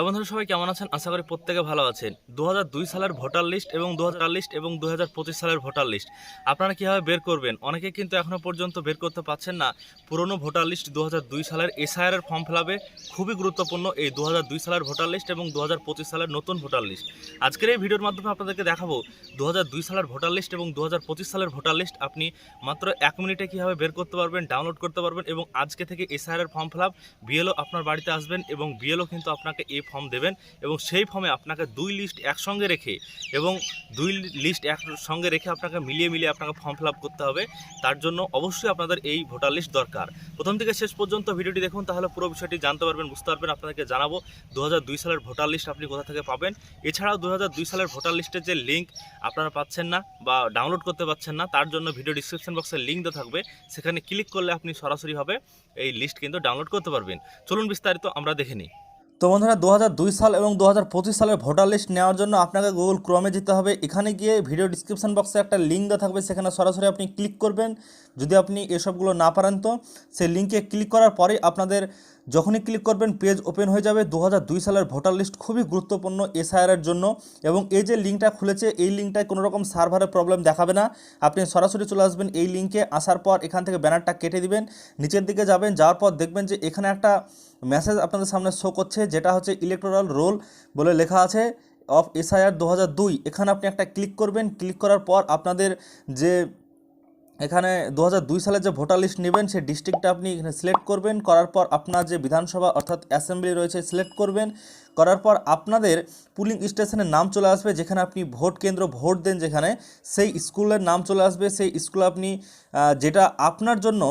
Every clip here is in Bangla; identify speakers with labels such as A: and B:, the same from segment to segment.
A: হ্যালো বন্ধুরা, সবাই কেমন আছেন? আশা করি প্রত্যেকে ভালো আছেন। দু হাজার দুই সালের ভোটার লিস্ট এবং দু লিস্ট এবং দু হাজার পঁচিশ সালের ভোটার লিস্ট। আপনারা কীভাবে বের করবেন? অনেকে কিন্তু এখনও পর্যন্ত বের করতে পারছেন না। পুরনো ভোটার লিস্ট দু হাজার দুই সালের এসআইআর এর ফর্ম ফিলাপে খুবই গুরুত্বপূর্ণ এই দু হাজার দুই সালের ভোটার লিস্ট এবং দু হাজার পঁচিশ সালের নতুন ভোটার লিস্ট। আজকের এই ভিডিওর মাধ্যমে আপনাদেরকে দেখাবো দু হাজার দুই সালের ভোটার লিস্ট এবং দু হাজার পঁচিশ সালের ভোটার লিস্ট। আপনি মাত্র এক মিনিটে কীভাবে বের করতে পারবেন, ডাউনলোড করতে পারবেন এবং আজকে থেকে এসআইআর এর ফর্ম ফিলাপ বিএলও আপনার বাড়িতে আসবেন এবং বিএলও কিন্তু আপনাকে এই ফর্ম দেবেন এবং সেই ফর্মে আপনাকে দুই লিস্ট একসঙ্গে রেখে এবং দুই লিস্ট একসঙ্গে রেখে আপনাকে মিলিয়ে মিলিয়ে আপনাকে ফর্ম ফিল করতে হবে। তার জন্য অবশ্যই আপনাদের এই ভোটার লিস্ট দরকার। প্রথম থেকে শেষ পর্যন্ত ভিডিওটি দেখুন, তাহলে পুরো বিষয়টি জানতে পারবেন, বুঝতে পারবেন, আপনাদেরকে জানাব দু হাজার দুই সালের ভোটার লিস্ট আপনি কোথা থেকে পাবেন। এছাড়াও দু হাজার দুই সালের ভোটার লিস্টের যে লিঙ্ক আপনারা পাচ্ছেন না বা ডাউনলোড করতে পারছেন না, তার জন্য ভিডিও ডিসক্রিপশন বক্সে লিঙ্ক দেওয়া থাকবে। সেখানে ক্লিক করলে আপনি সরাসরিভাবে এই লিস্ট কিন্তু ডাউনলোড করতে পারবেন। চলুন বিস্তারিত আমরা দেখে নিই।
B: তো বন্ধুরা দু হাজার দুই সাল এবং দু হাজার পঁচিশ সালের ভোটার লিস্ট নেওয়ার জন্য আপনাকে গুগল ক্রমে যেতে হবে। এখানে গিয়ে ভিডিও ডিসক্রিপশান বক্সে একটা লিঙ্ক দেওয়া থাকবে, সেখানে সরাসরি আপনি ক্লিক করবেন। যদি আপনি এসবগুলো না পারেন তো, সেই লিঙ্কে ক্লিক করার পরে আপনাদের যখনই ক্লিক করবেন পেজ ওপেন হয়ে যাবে। দু হাজার দুই সালের ভোটার লিস্ট খুবই গুরুত্বপূর্ণ এসআইআর এর জন্য এবং এই যে লিঙ্কটা খুলেছে, এই লিঙ্কটায় কোনো রকম সার্ভারের প্রবলেম দেখাবে না। আপনি সরাসরি চলে আসবেন এই লিঙ্কে আসার পর এখান থেকে ব্যানারটা কেটে দিবেন, নিচের দিকে যাবেন, যাওয়ার পর দেখবেন যে এখানে একটা মেসেজ আপনাদের সামনে শো করছে, যেটা হচ্ছে ইলেকট্রাল রোল বলে লেখা আছে অফ এসআইআর দু এখানে আপনি একটা ক্লিক করবেন ক্লিক করার পর আপনাদের যে এখানে দু হাজার দুই সালে যে ভোটার লিস্ট নেবেন, সেই ডিস্ট্রিক্টটা আপনি এখানে সিলেক্ট করবেন। করার পর আপনার যে বিধানসভা, অর্থাৎ অ্যাসেম্বলি রয়েছে, সিলেক্ট করবেন। করার পর আপনাদের পুলিং স্টেশনের নাম চলে আসবে, যেখানে আপনি ভোট কেন্দ্র ভোট দেন যেখানে। সেই স্কুলের নাম চলে আসবে, সেই স্কুল আপনি যেটা আপনার জন্য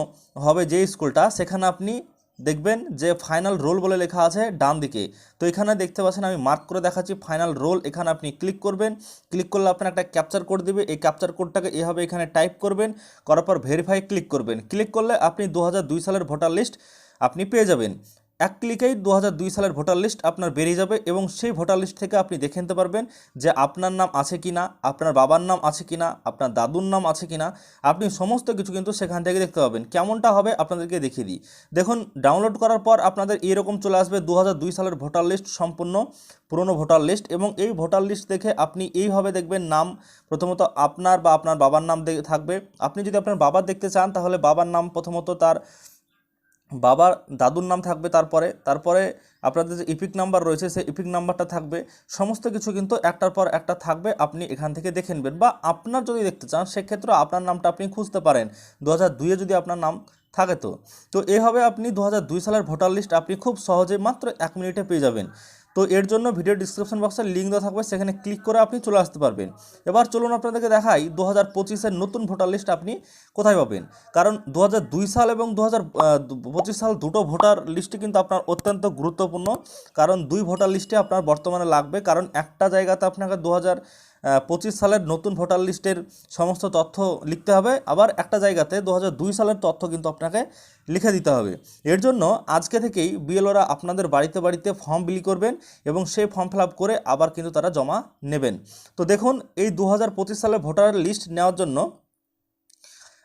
B: হবে যে স্কুলটা, সেখানে আপনি দেখবেন যে ফাইনাল রোল বলে লেখা আছে ডান দিকে। তো এখানে দেখতে পাচ্ছেন আমি মার্ক করে দেখাচ্ছি ফাইনাল রোল এখানে আপনি ক্লিক করবেন। ক্লিক করলে আপনার একটা ক্যাপচার কোড দেবে। এই ক্যাপচার কোডটাকে এভাবে এখানে টাইপ করবেন। করার পর ভেরিফাই ক্লিক করবেন। ক্লিক করলে আপনি দু হাজার দুই সালের ভোটার লিস্ট আপনি পেয়ে যাবেন। এক ক্লিকেই দু হাজার দুই সালের ভোটার লিস্ট আপনার বেরিয়ে যাবে এবং সেই ভোটার লিস্ট থেকে আপনি দেখে নিতে পারবেন যে আপনার নাম আছে কি না, আপনার বাবার নাম আছে কি না, আপনার দাদুর নাম আছে কি না। আপনি সমস্ত কিছু কিন্তু সেখান থেকে দেখতে পাবেন। কেমনটা হবে আপনাদেরকে দেখিয়ে দিই। দেখুন, ডাউনলোড করার পর আপনাদের এরকম চলে আসবে দু হাজার দুই সালের ভোটার লিস্ট সম্পূর্ণ, পুরনো ভোটার লিস্ট এবং এই ভোটার লিস্ট দেখে আপনি এইভাবে দেখবেন নাম। প্রথমত আপনার বা আপনার বাবার নাম থাকবে। আপনি যদি আপনার বাবার দেখতে চান তাহলে বাবার নাম প্রথমত তার বাবার দাদুর নাম থাকবে তারপরে তারপরে আপনাদের যে ইপিক নাম্বার রয়েছে, সেই ইপিক নাম্বারটা থাকবে। সমস্ত কিছু কিন্তু একটার পর একটা থাকবে, আপনি এখান থেকে দেখে নেবেন। বা আপনার যদি দেখতে চান সেক্ষেত্রে আপনার নামটা আপনি খুঁজতে পারেন। দু হাজার দুইয়ে যদি আপনার নাম থাকে তো। তো এভাবে আপনি দু হাজার দুই সালের ভোটার লিস্ট আপনি খুব সহজে মাত্র এক মিনিটে পেয়ে যাবেন। তো এর জন্য ভিডিও ডিসক্রিপশন বক্সের লিঙ্ক দেওয়া থাকবে, সেখানে ক্লিক করে আপনি চলে আসতে পারবেন। এবার চলুন আপনাদেরকে দেখাই দু হাজার পঁচিশের নতুন ভোটার লিস্ট আপনি কোথায় পাবেন। কারণ দু দুই সাল এবং দু হাজার পঁচিশ সাল দুটো ভোটার লিস্টই কিন্তু আপনার অত্যন্ত গুরুত্বপূর্ণ। কারণ দুই ভোটার লিস্টে আপনার বর্তমানে লাগবে, কারণ একটা জায়গাতে আপনাকে দু হাজার পঁচিশ সালের নতুন ভোটার লিস্টের সমস্ত তথ্য লিখতে হবে। আবার একটা জায়গাতে দু হাজার দুই সালের তথ্য কিন্তু আপনাকে লিখে দিতে হবে। এর জন্য আজকে থেকেই বিএলওরা আপনাদের বাড়িতে বাড়িতে ফর্ম বিলি করবেন এবং সেই ফর্ম ফিল করে আবার কিন্তু তারা জমা নেবেন। তো দেখুন, এই দু হাজার পঁচিশ সালের ভোটার লিস্ট নেওয়ার জন্য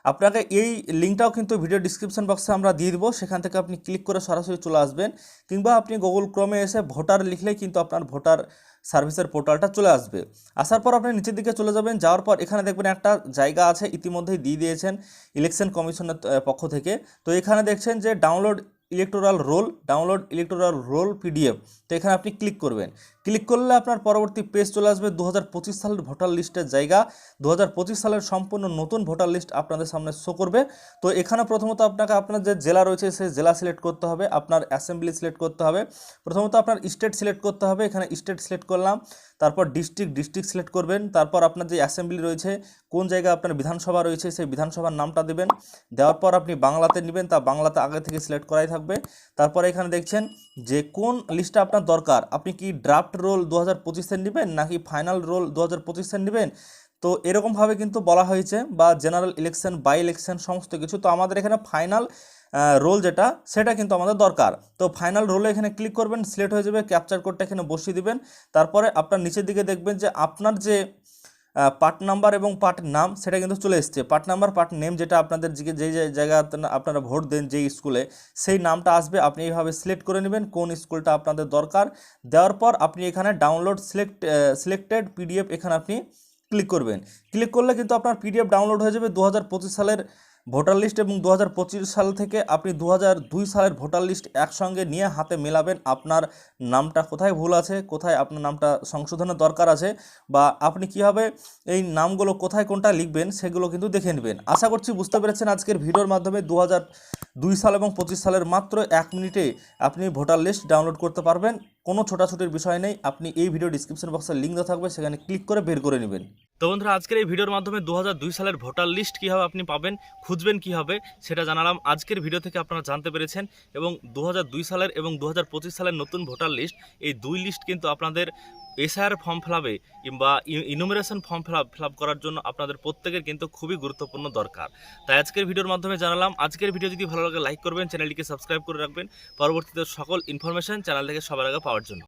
B: আপনাকে এই লিঙ্কটাও কিন্তু ভিডিও ডিসক্রিপশন বক্সে আমরা দিয়ে দেবো। সেখান থেকে আপনি ক্লিক করে সরাসরি চলে আসবেন। কিংবা আপনি গুগল ক্রমে এসে ভোটার লিখলেই কিন্তু আপনার ভোটার সার্ভিসের পোর্টালটা চলে আসবে। আসার পর আপনি নিচের দিকে চলে যাবেন। যাওয়ার পর এখানে দেখবেন একটা জায়গা আছে, ইতিমধ্যেই দিয়ে দিয়েছেন ইলেকশন কমিশনের পক্ষ থেকে। তো এখানে দেখছেন যে download electoral roll download electoral roll PDF তো এখানে আপনি ক্লিক করবেন। ক্লিক করলে আপনার পরবর্তী পেজ চলে আসবে। দু হাজার পঁচিশ সালের ভোটার লিস্টের জায়গা। দু হাজার পঁচিশ সালের সম্পূর্ণ নতুন ভোটার লিস্ট আপনাদের সামনে শো করবে। তো এখানে প্রথমত আপনাকে আপনার যে জেলা রয়েছে, সেই জেলা সিলেক্ট করতে হবে। আপনার অ্যাসেম্বলি সিলেক্ট করতে হবে। প্রথমত আপনার স্টেট সিলেক্ট করতে হবে। এখানে স্টেট সিলেক্ট করলাম। তারপর ডিস্ট্রিক্ট ডিস্ট্রিক্ট সিলেক্ট করবেন। তারপর আপনার যে অ্যাসেম্বলি রয়েছে, কোন জায়গায় আপনার বিধানসভা রয়েছে, সেই বিধানসভার নামটা দেবেন। দেওয়ার পর আপনি বাংলাতে নেবেন। তা বাংলাতে আগে থেকে সিলেক্ট করাই থাকবে। তারপর এখানে দেখছেন যে কোন লিস্টটা আপনার দরকার। আপনি কি ড্রাফট রোল দু হাজার পঁচিশের নেবেন নাকি ফাইনাল রোল দু হাজার পঁচিশের নেবেন? তো এরকমভাবে কিন্তু বলা হয়েছে বা জেনারেল ইলেকশন বাই ইলেকশন সমস্ত কিছু। তো আমাদের এখানে ফাইনাল রোল যেটা, সেটা কিন্তু আমাদের দরকার। তো ফাইনাল রোলে এখানে ক্লিক করবেন সিলেক্ট হয়ে যাবে ক্যাপচার কোডটা এখানে বসিয়ে দিবেন। তারপরে আপনার নিচের দিকে দেখবেন যে আপনার যে পার্ট নাম্বার এবং পার্ট নাম সেটা কিন্তু চলে এসছে। পার্ট নাম্বার পার্ট নেম যেটা আপনাদের যে যে জায়গা আপনারা ভোট দেন যে স্কুলে সেই নামটা আসবে। আপনি এইভাবে সিলেক্ট করে নেবেন কোন স্কুলটা আপনাদের দরকার। দেওয়ার পর আপনি এখানে ডাউনলোড সিলেক্ট সিলেক্টেড পিডিএফ এখানে আপনি ক্লিক করবেন। ক্লিক করলে কিন্তু আপনার পিডিএফ ডাউনলোড হয়ে যাবে। দু হাজার পঁচিশ সালের ভোটার লিস্ট এবং দু হাজার পঁচিশ সাল থেকে আপনি দু হাজার দুই সালের ভোটার লিস্ট একসঙ্গে নিয়ে হাতে মেলাবেন। আপনার নামটা কোথায় ভুল আছে, কোথায় আপনার নামটা সংশোধনের দরকার আছে বা আপনি কীভাবে এই নামগুলো কোথায় কোনটা লিখবেন সেগুলো কিন্তু দেখে নেবেন। আশা করছি বুঝতে পেরেছেন আজকের ভিডিওর মাধ্যমে দু দুই সাল এবং পঁচিশ সালের মাত্র এক মিনিটে আপনি ভোটার লিস্ট ডাউনলোড করতে পারবেন। কোনো ছোটাছুটির বিষয় নেই। আপনি এই ভিডিও ডিসক্রিপশন বক্সের লিঙ্ক দেওয়া থাকবে, সেখানে ক্লিক করে বের করে নেবেন।
A: তো বন্ধুরা, আজকের এই ভিডিওর মাধ্যমে দু হাজার দুই সালের ভোটার লিস্ট কীভাবে আপনি পাবেন, খুঁজবেন কীভাবে, সেটা জানালাম আজকের ভিডিও থেকে আপনারা জানতে পেরেছেন। এবং দু হাজার দুই সালের এবং দু হাজার পঁচিশ সালের নতুন ভোটার লিস্ট, এই দুই লিস্ট কিন্তু আপনাদের এসআইআর ফর্ম ফিলাপে কিংবা ইনুমিনেশন ফর্ম ফিলাপ ফিলাপ করার জন্য আপনাদের প্রত্যেকের কিন্তু খুবই গুরুত্বপূর্ণ দরকার। তাই আজকের ভিডিওর মাধ্যমে জানালাম, আজকের ভিডিও যদি ভালো লাগে, লাইক করবেন, চ্যানেলটিকে সাবস্ক্রাইব করে রাখবেন। পরবর্তীতে সকল ইনফরমেশন চ্যানেল থেকে সবার আগে পাওয়ার জন্য।